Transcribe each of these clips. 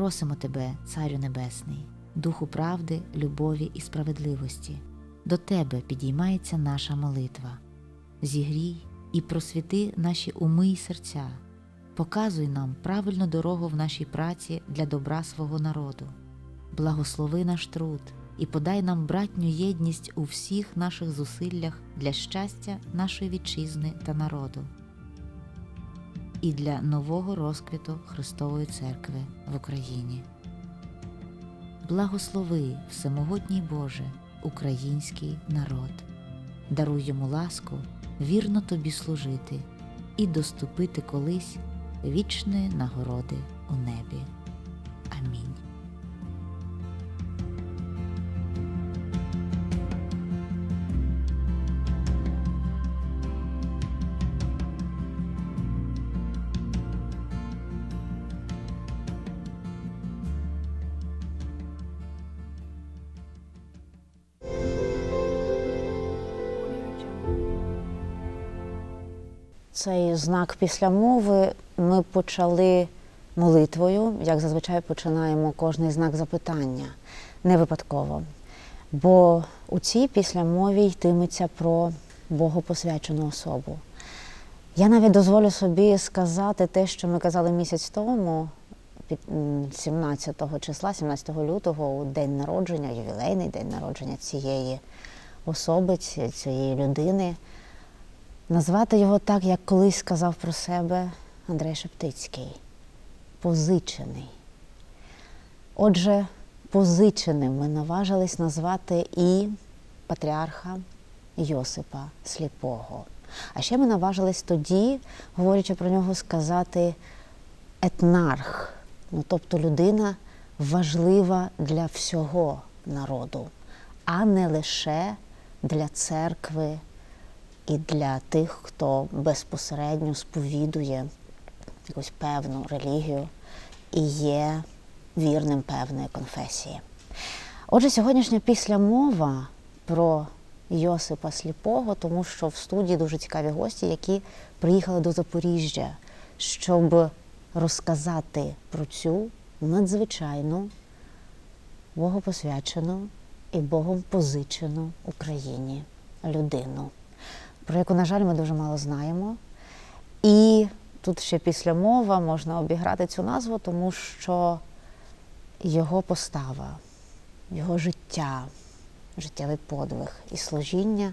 Просимо Тебе, Царю Небесний, Духу правди, любові і справедливості. До Тебе підіймається наша молитва. Зігрій і просвіти наші уми й серця. Показуй нам правильну дорогу в нашій праці для добра свого народу. Благослови наш труд і подай нам братню єдність у всіх наших зусиллях для щастя нашої вітчизни та народу і для нового розквіту Христової Церкви в Україні. Благослови, Всемогутній Боже, український народ, даруй йому ласку вірно тобі служити і доступити колись вічної нагороди у небі. Амінь. Цей знак після мови ми почали молитвою, як зазвичай починаємо кожний знак запитання, не випадково. Бо у цій післямові йтиметься про богопосвячену особу. Я навіть дозволю собі сказати те, що ми казали місяць тому, під, м, 17 числа, 17 лютого, у день народження, ювілейний день народження цієї особи, цієї людини. Назвати його так, як колись сказав про себе Андрей Шептицький позичений. Отже, позиченим ми наважились назвати і патріарха Йосипа Сліпого. А ще ми наважились тоді, говорячи про нього, сказати етнарх, ну тобто людина важлива для всього народу, а не лише для церкви і для тих, хто безпосередньо сповідує якусь певну релігію і є вірним певної конфесії. Отже, сьогоднішня післямова про Йосипа Сліпого, тому що в студії дуже цікаві гості, які приїхали до Запоріжжя, щоб розказати про цю надзвичайну, богопосвячену і Богом позичену Україні людину про яку, на жаль, ми дуже мало знаємо. І тут ще після мова можна обіграти цю назву, тому що його постава, його життя, життєвий подвиг і служіння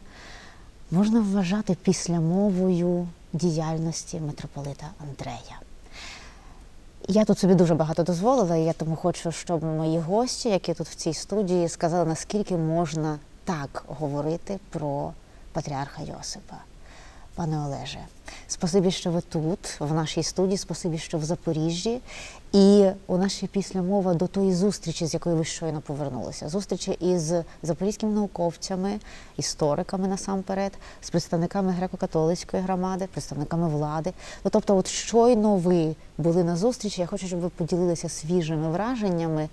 можна вважати післямовою діяльності митрополита Андрея. Я тут собі дуже багато дозволила, і я тому хочу, щоб мої гості, які тут в цій студії, сказали, наскільки можна так говорити про патріарха Йосипа. Пане Олеже, спасибі, що ви тут, в нашій студії, спасибі, що в Запоріжжі. І у нас ще після мова до тої зустрічі, з якої ви щойно повернулися. Зустрічі із запорізькими науковцями, істориками насамперед, з представниками греко-католицької громади, представниками влади. Ну, тобто, от щойно ви були на зустрічі, я хочу, щоб ви поділилися свіжими враженнями.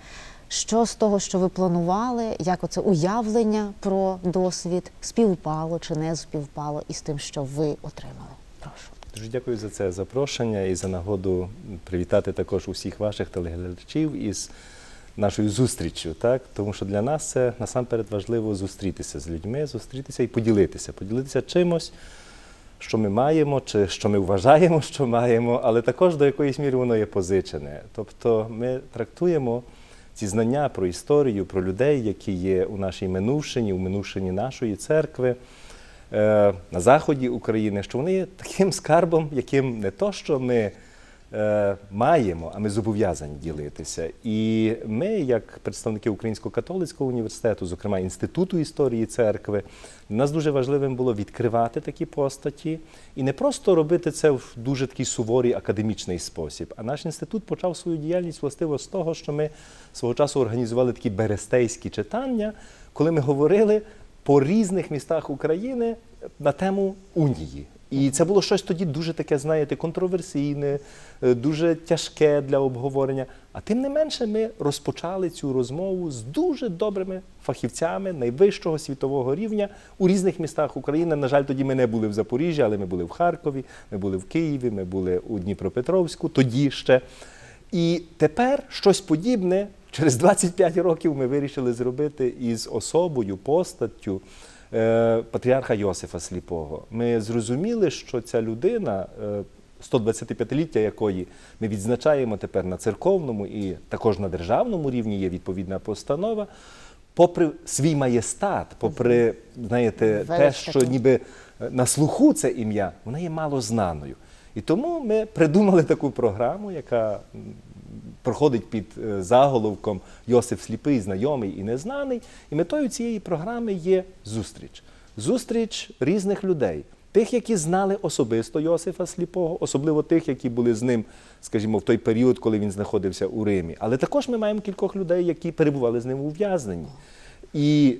Що з того, що ви планували, як оце уявлення про досвід співпало чи не співпало із тим, що ви отримали? Прошу. Дуже дякую за це запрошення і за нагоду привітати також усіх ваших телеглядачів із нашою зустріччю. Так? Тому що для нас це насамперед важливо зустрітися з людьми, зустрітися і поділитися, поділитися чимось, що ми маємо, чи що ми вважаємо, що маємо, але також до якоїсь міри воно є позичене. Тобто ми трактуємо ці знання про історію, про людей, які є у нашій минувшині, у минувшині нашої церкви. е, На заході України, що вони є таким скарбом, яким не то, що ми маємо, а ми зобов'язані ділитися. І ми, як представники Українського католицького університету, зокрема Інституту історії церкви, нас дуже важливим було відкривати такі постаті і не просто робити це в дуже такий суворий академічний спосіб. А наш інститут почав свою діяльність властиво з того, що ми свого часу організували такі берестейські читання, коли ми говорили по різних містах України на тему унії. І це було щось тоді дуже таке, знаєте, контроверсійне, е, дуже тяжке для обговорення. А тим не менше, ми розпочали цю розмову з дуже добрими фахівцями найвищого світового рівня у різних містах України. На жаль, тоді ми не були в Запоріжжі, але ми були в Харкові, ми були в Києві, ми були у Дніпропетровську, тоді ще. І тепер щось подібне через 25 років ми вирішили зробити із особою, постаттю патріарха Йосифа Сліпого. Ми зрозуміли, що ця людина, е, 125-ліття якої ми відзначаємо тепер на церковному і також на державному рівні є відповідна постанова. Попри свій маєстат, попри знаєте, те, що ніби е, на слуху це ім'я, вона є мало знаною. І тому ми придумали таку програму, яка проходить під е, заголовком Йосиф Сліпий, знайомий і незнаний. І метою цієї програми є зустріч. Зустріч різних людей. Тих, які знали особисто Йосифа Сліпого, особливо тих, які були з ним, скажімо, в той період, коли він знаходився у Римі. Але також ми маємо кількох людей, які перебували з ним у в'язненні. І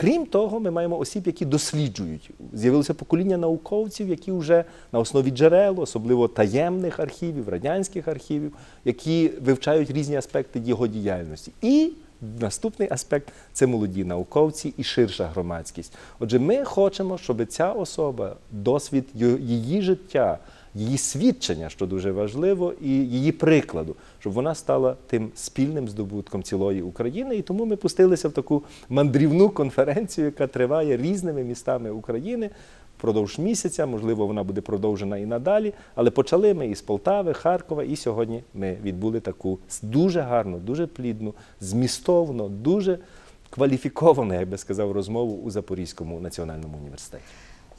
Крім того, ми маємо осіб, які досліджують. З'явилося покоління науковців, які вже на основі джерел, особливо таємних архівів, радянських архівів, які вивчають різні аспекти його діяльності. І наступний аспект це молоді науковці і ширша громадськість. Отже, ми хочемо, щоб ця особа, досвід її життя, її свідчення, що дуже важливо, і її прикладу, щоб вона стала тим спільним здобутком цілої України. І тому ми пустилися в таку мандрівну конференцію, яка триває різними містами України. Впродовж місяця, можливо, вона буде продовжена і надалі. Але почали ми із Полтави, Харкова, і сьогодні ми відбули таку дуже гарну, дуже плідну, змістовну, дуже кваліфіковану, я би сказав, розмову у Запорізькому національному університеті.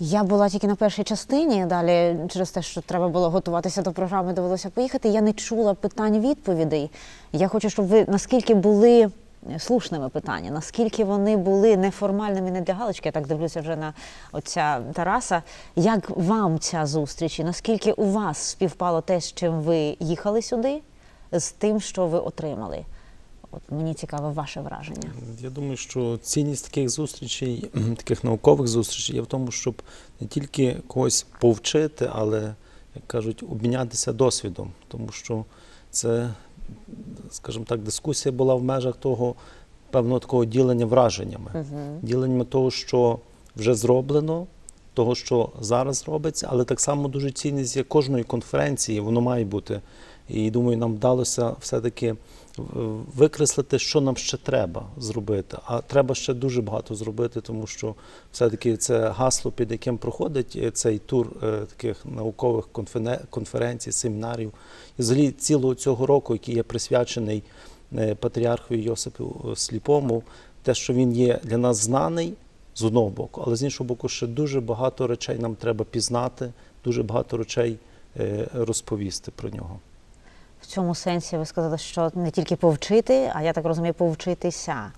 Я була тільки на першій частині. Далі, через те, що треба було готуватися до програми, довелося поїхати. Я не чула питань відповідей. Я хочу, щоб ви наскільки були слушними питання, наскільки вони були неформальними, не для галочки. Я так дивлюся вже на отця Тараса. Як вам ця зустріч? І наскільки у вас співпало те, з чим ви їхали сюди, з тим, що ви отримали? От мені цікаве ваше враження. Я думаю, що цінність таких зустрічей, таких наукових зустрічей є в тому, щоб не тільки когось повчити, але, як кажуть, обмінятися досвідом. Тому що це, скажімо так, дискусія була в межах того певного такого ділення враженнями, діленнями того, що вже зроблено, того, що зараз робиться, але так само дуже цінність є кожної конференції, воно має бути. І думаю, нам вдалося все-таки викреслити, що нам ще треба зробити. А треба ще дуже багато зробити, тому що все-таки це гасло, під яким проходить е, цей тур е, таких наукових конференцій, семінарів. І взагалі цілого цього року, який є присвячений е, патріархові Йосипу Сліпому, те, що він є для нас знаний з одного боку, але з іншого боку, ще дуже багато речей нам треба пізнати, дуже багато речей розповісти про нього. В цьому сенсі ви сказали, що не тільки повчити, а я так розумію, повчитися.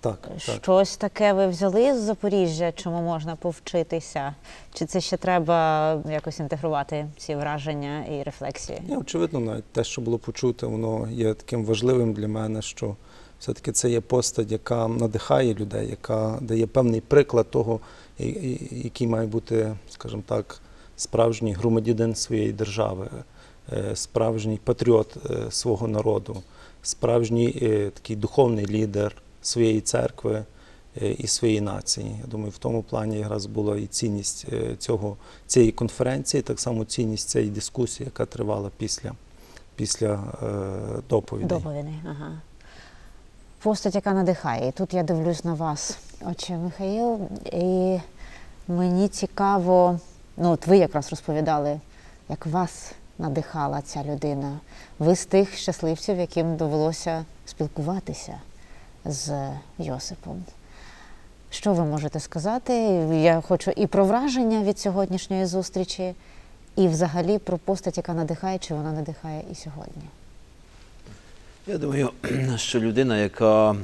Так, так. Щось таке ви взяли з Запоріжжя, чому можна повчитися? Чи це ще треба якось інтегрувати ці враження і рефлексії? Ні, очевидно, навіть те, що було почуте, воно є таким важливим для мене, що все-таки це є постать, яка надихає людей, яка дає певний приклад того, який має бути, скажімо так, справжній громадянин своєї держави, справжній патріот е, свого народу, справжній е, такий духовний лідер своєї церкви е, і своєї нації. Я думаю, в тому плані якраз була і цінність е, цього, цієї конференції, так само цінність цієї дискусії, яка тривала після, після е, доповідей. Ага. Постать, яка надихає. І тут я дивлюсь на вас, отче Михаїл, і мені цікаво, ну от ви якраз розповідали, як вас надихала ця людина. Ви з тих щасливців, яким довелося спілкуватися з Йосипом. Що ви можете сказати? Я хочу і про враження від сьогоднішньої зустрічі, і взагалі про постать, яка надихає, чи вона надихає і сьогодні. Я думаю, що людина, яка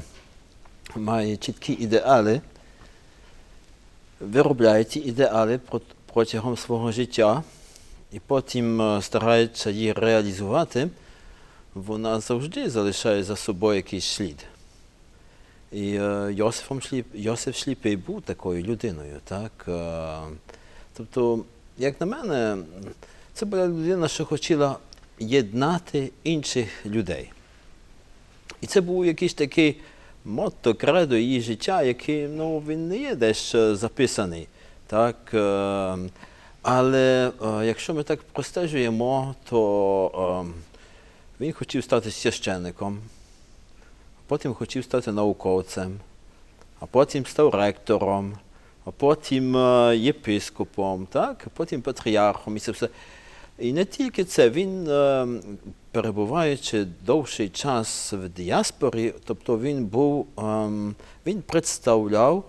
має чіткі ідеали, виробляє ці ідеали прот- протягом свого життя і потім старається їх реалізувати, вона завжди залишає за собою якийсь слід. І Йосифом Шліп, Йосиф Шліпий був такою людиною. Так? Тобто, як на мене, це була людина, що хотіла єднати інших людей. І це був якийсь такий мотто, кредо її життя, який ну, він не є десь записаний. Так? Але е, якщо ми так простежуємо, то Він хотів стати священником, потім хотів стати науковцем, а потім став ректором, а потім е, єпископом, так? потім патріархом і це все. І не тільки це, він, е, перебуваючи довший час в діаспорі, тобто він був, ем, він представляв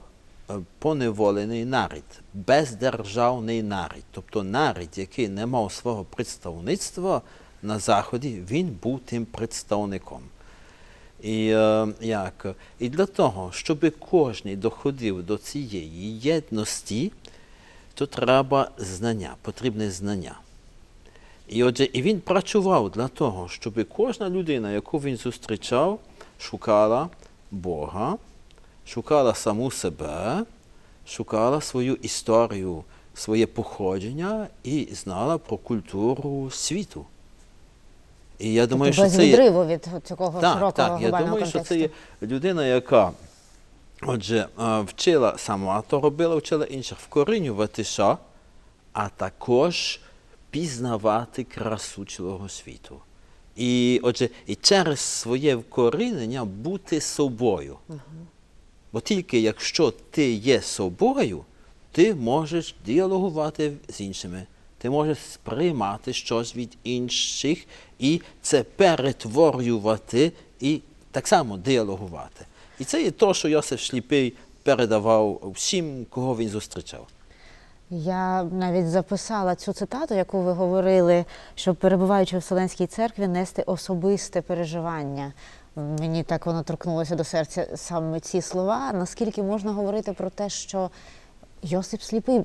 поневолений нарід, бездержавний нарід. Тобто нарід, який не мав свого представництва на Заході, він був тим представником. І, е, як? і для того, щоб кожен доходив до цієї єдності, то треба знання, потрібне знання. І отже, і він працював для того, щоб кожна людина, яку він зустрічав, шукала Бога, шукала саму себе, шукала свою історію, своє походження і знала про культуру світу. І я думаю, тобто що без це є, відриву від цього так, широкого так. Я глобального думаю, що контексту. це є людина, яка отже, е, вчила сама, то робила, вчила інших вкорінювати що, а також пізнавати красу цілого світу. І, отже, і через своє вкорінення бути собою. Бо тільки якщо ти є собою, ти можеш діалогувати з іншими, ти можеш сприймати щось від інших і це перетворювати і так само діалогувати. І це є те, що Йосиф Шліпий передавав всім, кого він зустрічав. Я навіть записала цю цитату, яку ви говорили, що перебуваючи в Вселенській церкві, нести особисте переживання. Мені так воно торкнулося до серця саме ці слова. Наскільки можна говорити про те, що Йосип Сліпий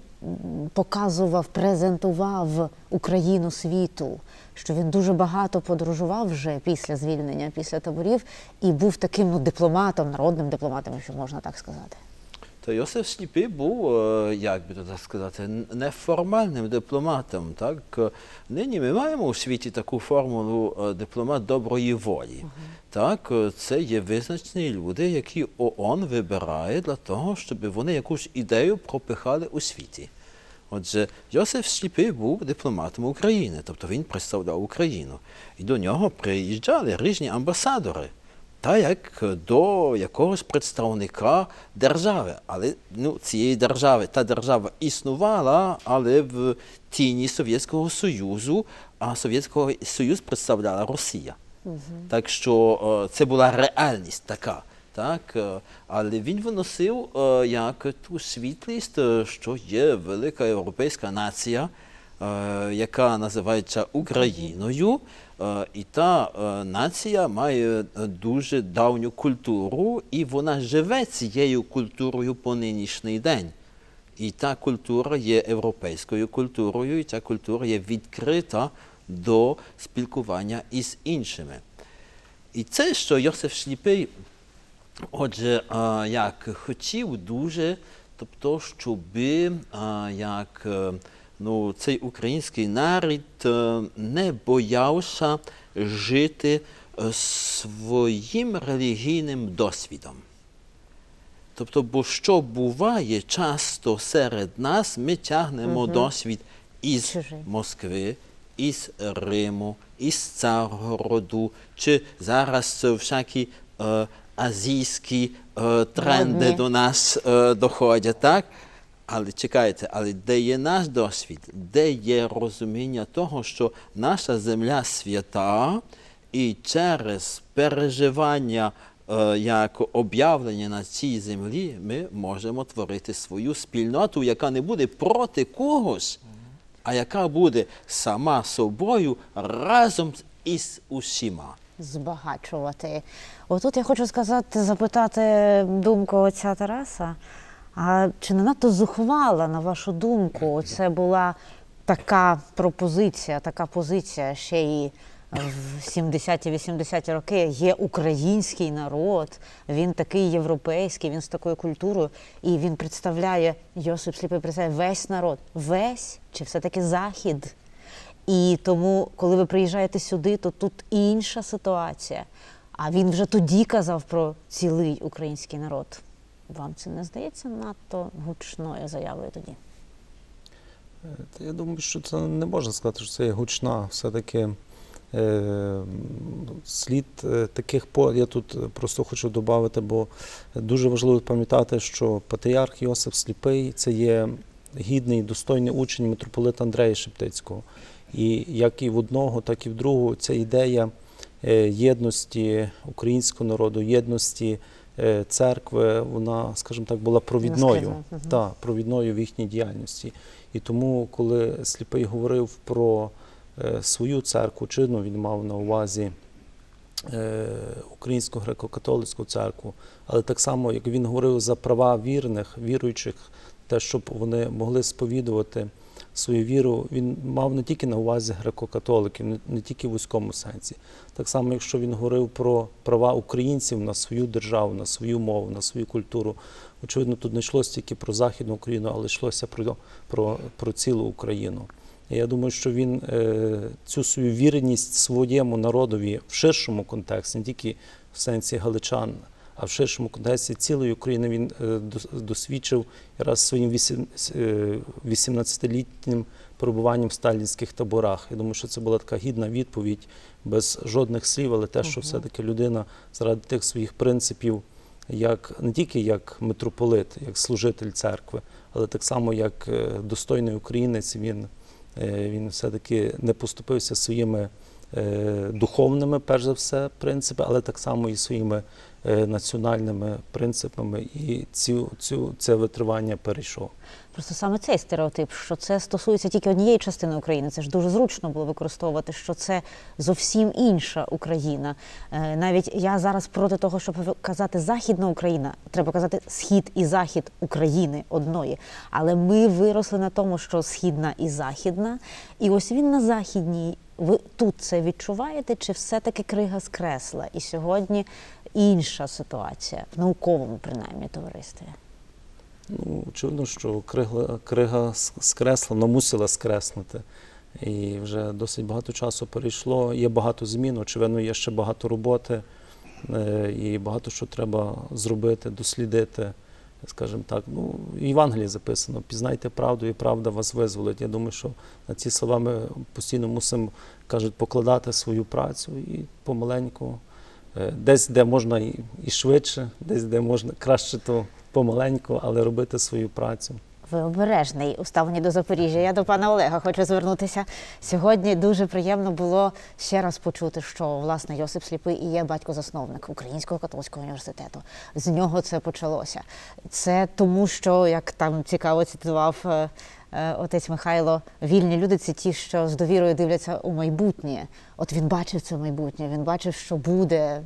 показував, презентував Україну світу, що він дуже багато подорожував вже після звільнення, після таборів, і був таким ну, дипломатом, народним дипломатом, якщо можна так сказати. То Йосиф Сліпий був, е, як би то так сказати, неформальним дипломатом. Так? Нині ми маємо у світі таку формулу е, дипломат доброї волі. Так? е, Це є визначені люди, які ООН вибирає для того, щоб вони якусь ідею пропихали у світі. Отже, Йосиф Сліпий був дипломатом України, тобто він представляв Україну. І до нього приїжджали різні амбасадори та як до якогось представника держави. Але ну, цієї держави, та держава існувала, але в тіні Совєтського Союзу, а Совєтський Союз представляла Росія. Так що е, це була реальність така. Так, е, але він виносив е, як ту світлість, що є велика європейська нація, яка називається Україною. Е, І та е, нація має е, дуже давню культуру, і вона живе цією культурою по нинішній день. І та культура є європейською культурою, і ця культура є відкрита до спілкування із іншими. І це, що Йосиф Шліпий, отже, як хотів дуже, тобто, щоб як, е, ну, цей український народ е, не боявся жити е, своїм релігійним досвідом. Тобто, бо що буває часто серед нас, ми тягнемо досвід із Чужий. Москви, із Риму, із Царгороду, чи зараз всякі е, азійські е, тренди Модні. до нас е, доходять, так? Але чекайте, але де є наш досвід, де є розуміння того, що наша земля свята, і через переживання е, як об'явлення на цій землі, ми можемо творити свою спільноту, яка не буде проти когось, а яка буде сама собою разом із усіма. збагачувати. Отут я хочу сказати, запитати думку отця Тараса. А чи не надто зухвала, на вашу думку, це була така пропозиція, така позиція ще і в 70-80-ті роки є український народ, він такий європейський, він з такою культурою, і він представляє Йосип Сліпий представляє весь народ. Весь чи все-таки захід? І тому, коли ви приїжджаєте сюди, то тут інша ситуація. А він вже тоді казав про цілий український народ. Вам це не здається надто гучною заявою тоді? Я думаю, що це не можна сказати, що це є гучна. Все-таки Е, Слід е, таких по я тут просто хочу додати, бо дуже важливо пам'ятати, що патріарх Йосип Сліпий це є гідний, достойний учень митрополита Андрея Шептицького. І як і в одного, так і в другого ця ідея е, єдності українського народу, єдності церкви, вона, скажімо так, була провідною, та, провідною в їхній діяльності. І тому, коли Сліпий говорив про е, свою церкву, чинно він мав на увазі е, Українську греко-католицьку церкву, але так само, як він говорив за права вірних, віруючих, те, щоб вони могли сповідувати свою віру, він мав не тільки на увазі греко-католиків, не, тільки в вузькому сенсі. Так само, якщо він говорив про права українців на свою державу, на свою мову, на свою культуру, очевидно, тут не йшлося тільки про Західну Україну, але йшлося про, про, про цілу Україну. Я думаю, що він е, цю свою вірність своєму народові в ширшому контексті, не тільки в сенсі галичан, а в ширшому контексті цілої України він е, досвідчив раз своїм вісім- с- е, 18-літнім перебуванням в сталінських таборах. Я думаю, що це була така гідна відповідь без жодних слів, але те, що все-таки людина заради тих своїх принципів, як не тільки як митрополит, як служитель церкви, але так само як е, достойний українець, він, він все-таки не поступився своїми духовними, перш за все, принципами, але так само і своїми національними принципами, і цю, цю, це витривання перейшов. Просто саме цей стереотип, що це стосується тільки однієї частини України. Це ж дуже зручно було використовувати, що це зовсім інша Україна. Е, Навіть я зараз проти того, щоб казати Західна Україна, треба казати Схід і Захід України одної. Але ми виросли на тому, що Східна і Західна, і ось він на західній. Ви тут це відчуваєте, чи все-таки крига скресла? І сьогодні інша ситуація в науковому принаймні товаристві. Ну, очевидно, що крига, крига скресла, вона мусила скреснути. І вже досить багато часу перейшло. Є багато змін, очевидно, є ще багато роботи, е, і багато що треба зробити, дослідити. Скажімо так, ну, в Євангелії записано: пізнайте правду, і правда вас визволить. Я думаю, що на ці слова ми постійно мусимо, кажуть, покладати свою працю і помаленьку. Е, Десь, де можна і, і швидше, десь, де можна краще, то помаленьку, але робити свою працю. Ви обережний у ставленні до Запоріжжя. Я до пана Олега хочу звернутися. Сьогодні дуже приємно було ще раз почути, що власне Йосип Сліпий і є батько-засновник Українського католицького університету. З нього це почалося. Це тому, що як там цікаво цитував е, отець Михайло, вільні люди це ті, що з довірою дивляться у майбутнє. От він бачив це майбутнє. Він бачив, що буде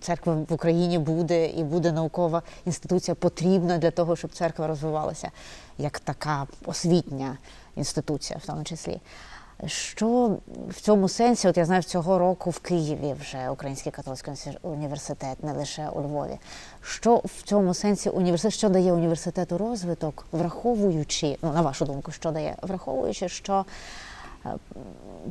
церква в Україні буде і буде наукова інституція потрібна для того, щоб церква розвивалася як така освітня інституція, в тому числі. Що в цьому сенсі, от я знаю, цього року в Києві вже Український католицький університет- не лише у Львові. Що в цьому сенсі університет, що дає університету розвиток, враховуючи, ну на вашу думку, що дає, враховуючи, що е,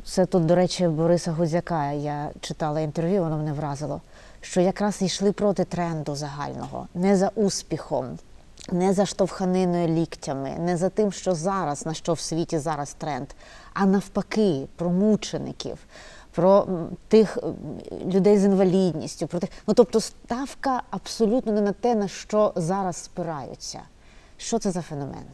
це тут, до речі, Бориса Гудзяка. Я читала інтерв'ю, воно мене вразило. Що якраз йшли проти тренду загального, не за успіхом, не за штовханиною ліктями, не за тим, що зараз, на що в світі зараз тренд, а навпаки, про мучеників, про тих людей з інвалідністю, про тих. Ну тобто ставка абсолютно не на те, на що зараз спираються. Що це за феномен?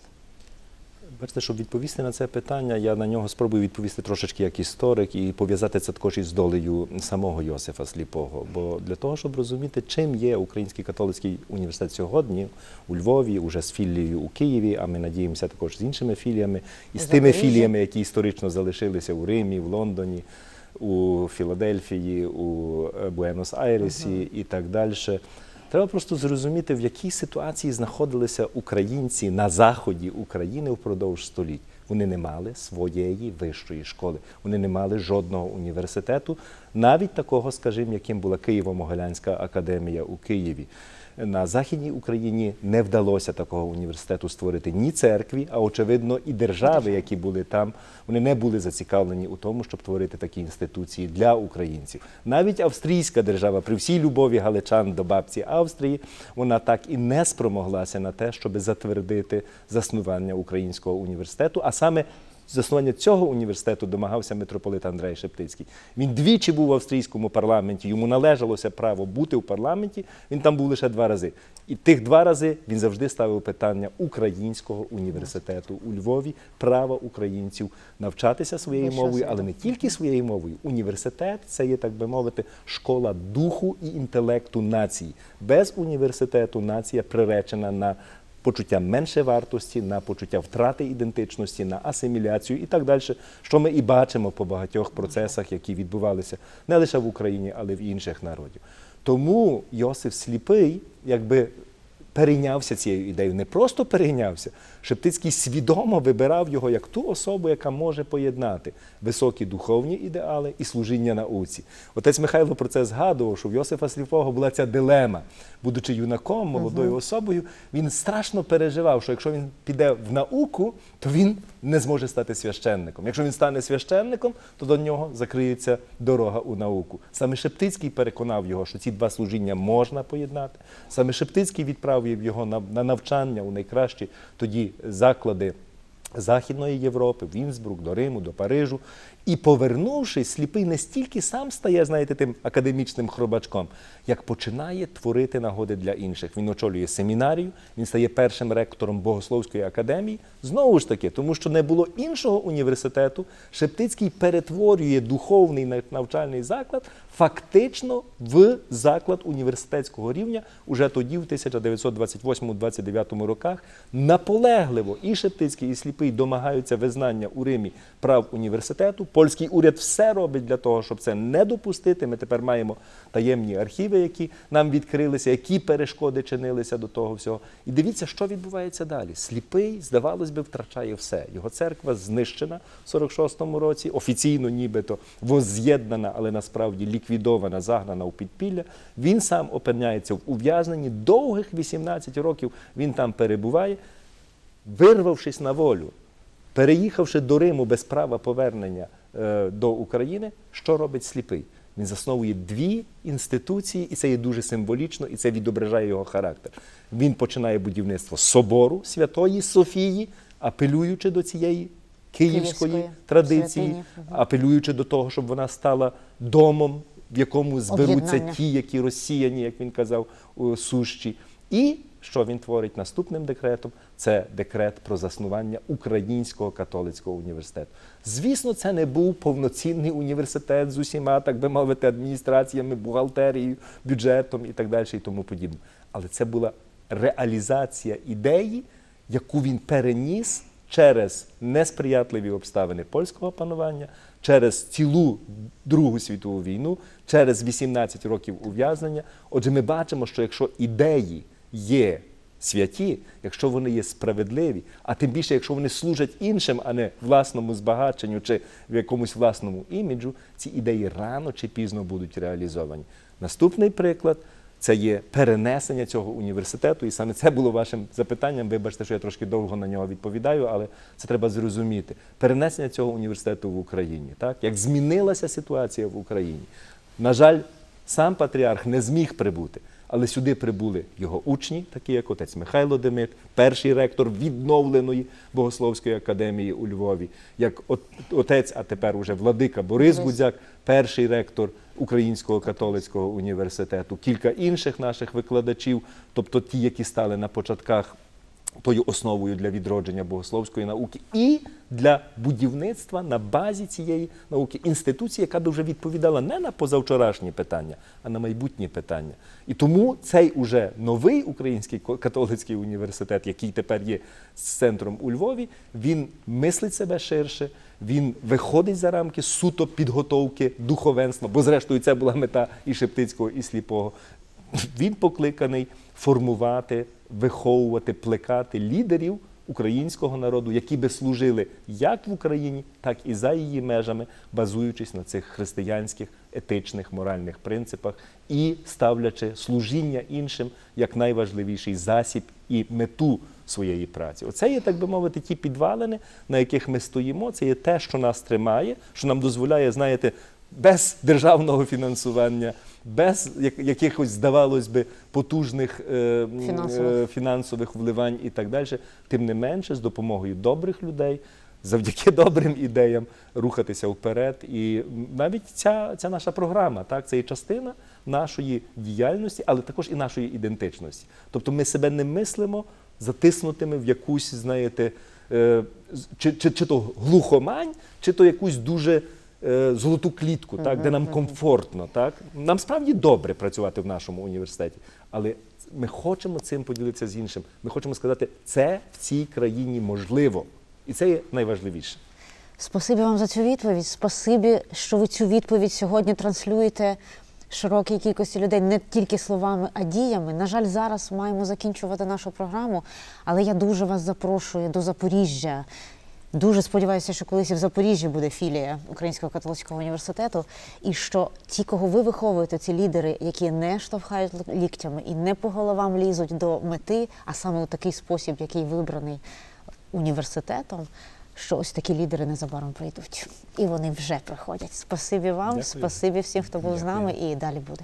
Бачите, щоб відповісти на це питання, я на нього спробую відповісти трошечки як історик і пов'язати це також із долею самого Йосифа Сліпого. Бо для того, щоб розуміти, чим є Український католицький університет сьогодні у Львові, уже з філією у Києві, а ми надіємося також з іншими філіями, і з тими філіями, які історично залишилися у Римі, в Лондоні, у Філадельфії, у Буенос-Айресі і так далі. Треба просто зрозуміти, в якій ситуації знаходилися українці на заході України впродовж століть. Вони не мали своєї вищої школи, вони не мали жодного університету, навіть такого, скажімо, яким була Києво-Могилянська академія у Києві. На Західній Україні не вдалося такого університету створити ні церкві, а очевидно, і держави, які були там, вони не були зацікавлені у тому, щоб творити такі інституції для українців. Навіть австрійська держава, при всій любові галичан до бабці Австрії, вона так і не спромоглася на те, щоб затвердити заснування українського університету, а саме заснування цього університету домагався митрополит Андрей Шептицький. Він двічі був в австрійському парламенті, йому належалося право бути в парламенті. Він там був лише два рази. І тих два рази він завжди ставив питання українського університету у Львові, права українців навчатися своєю мовою, але не тільки своєю мовою. Університет це є, так би мовити, школа духу і інтелекту нації. Без університету нація приречена на почуття менше вартості, на почуття втрати ідентичності, на асиміляцію і так далі, що ми і бачимо по багатьох процесах, які відбувалися не лише в Україні, але й в інших народів. Тому Йосиф Сліпий, якби перейнявся цією ідеєю, не просто перейнявся. Шептицький свідомо вибирав його як ту особу, яка може поєднати високі духовні ідеали і служіння науці. Отець Михайло про це згадував, що в Йосифа Сліпого була ця дилема. Будучи юнаком, молодою особою, він страшно переживав, що якщо він піде в науку, то він не зможе стати священником. Якщо він стане священником, то до нього закриється дорога у науку. Саме Шептицький переконав його, що ці два служіння можна поєднати. Саме Шептицький відправив його на, на навчання у найкращі тоді заклади Західної Європи, в Інсбрук, до Риму, до Парижу. І повернувшись, сліпий не стільки сам стає, знаєте, тим академічним хробачком, як починає творити нагоди для інших. Він очолює семінарію, він стає першим ректором Богословської академії. Знову ж таки, тому що не було іншого університету, Шептицький перетворює духовний навчальний заклад фактично в заклад університетського рівня уже тоді, в 1928-29 роках, наполегливо і Шептицький, і сліпий домагаються визнання у Римі прав університету. Польський уряд все робить для того, щоб це не допустити. Ми тепер маємо таємні архіви, які нам відкрилися, які перешкоди чинилися до того всього. І дивіться, що відбувається далі. Сліпий, здавалось би, втрачає все. Його церква знищена в 46-му році, офіційно нібито возз'єднана, але насправді ліквідована, загнана у підпілля. Він сам опиняється в ув'язненні. Довгих 18 років він там перебуває, вирвавшись на волю. Переїхавши до Риму без права повернення до України, що робить сліпий? Він засновує дві інституції, і це є дуже символічно, і це відображає його характер. Він починає будівництво собору Святої Софії, апелюючи до цієї київської Київської традиції, святині. Апелюючи до того, щоб вона стала домом, в якому зберуться ті, які розсіяні, як він казав, сущі. І що він творить наступним декретом? Це декрет про заснування Українського католицького університету. Звісно, це не був повноцінний університет з усіма, так би мовити, адміністраціями, бухгалтерією, бюджетом і так далі, і тому подібне. Але це була реалізація ідеї, яку він переніс через несприятливі обставини польського панування, через цілу Другу світову війну, через 18 років ув'язнення. Отже, ми бачимо, що якщо ідеї є святі, якщо вони є справедливі, а тим більше, якщо вони служать іншим, а не власному збагаченню чи в якомусь власному іміджу, ці ідеї рано чи пізно будуть реалізовані. Наступний приклад це є перенесення цього університету, і саме це було вашим запитанням. Вибачте, що я трошки довго на нього відповідаю, але це треба зрозуміти. Перенесення цього університету в Україні, так як змінилася ситуація в Україні. На жаль, сам патріарх не зміг прибути. Але сюди прибули його учні, такі як отець Михайло Демит, перший ректор відновленої Богословської академії у Львові, як от- отець, а тепер уже владика Борис. Гудзяк, перший ректор Українського католицького університету, кілька інших наших викладачів, тобто ті, які стали на початках тою основою для відродження богословської науки і для будівництва на базі цієї науки інституції, яка би вже відповідала не на позавчорашні питання, а на майбутні питання. І тому цей уже новий український католицький університет, який тепер є центром у Львові, він мислить себе ширше, він виходить за рамки суто підготовки духовенства, бо зрештою це була мета і Шептицького, і сліпого. Він покликаний формувати, виховувати, плекати лідерів українського народу, які би служили як в Україні, так і за її межами, базуючись на цих християнських етичних моральних принципах і ставлячи служіння іншим як найважливіший засіб і мету своєї праці. Оце є, так би мовити, ті підвалини, на яких ми стоїмо. Це є те, що нас тримає, що нам дозволяє, знаєте, без державного фінансування, без якихось, здавалось би, потужних е, Фінансових. е, фінансових вливань і так далі, тим не менше, з допомогою добрих людей, завдяки добрим ідеям рухатися вперед. І навіть ця, ця наша програма, так, це є частина нашої діяльності, але також і нашої ідентичності. Тобто ми себе не мислимо затиснутими в якусь, знаєте, е, чи, чи, чи то глухомань, чи то якусь дуже е, золоту клітку, так, де нам комфортно. Так. Нам справді добре працювати в нашому університеті, але ми хочемо цим поділитися з іншим. Ми хочемо сказати, це в цій країні можливо. І це є найважливіше. Спасибі вам за цю відповідь. Спасибі, що ви цю відповідь сьогодні транслюєте широкій кількості людей не тільки словами, а діями. На жаль, зараз маємо закінчувати нашу програму, але я дуже вас запрошую до Запоріжжя. Дуже сподіваюся, що колись і в Запоріжжі буде філія Українського католицького університету, і що ті, кого ви виховуєте, ці лідери, які не штовхають ліктями і не по головам лізуть до мети, а саме у такий спосіб, який вибраний університетом, що ось такі лідери незабаром прийдуть. І вони вже приходять. Спасибі вам, Дякую. спасибі всім, хто був з нами, і далі буде.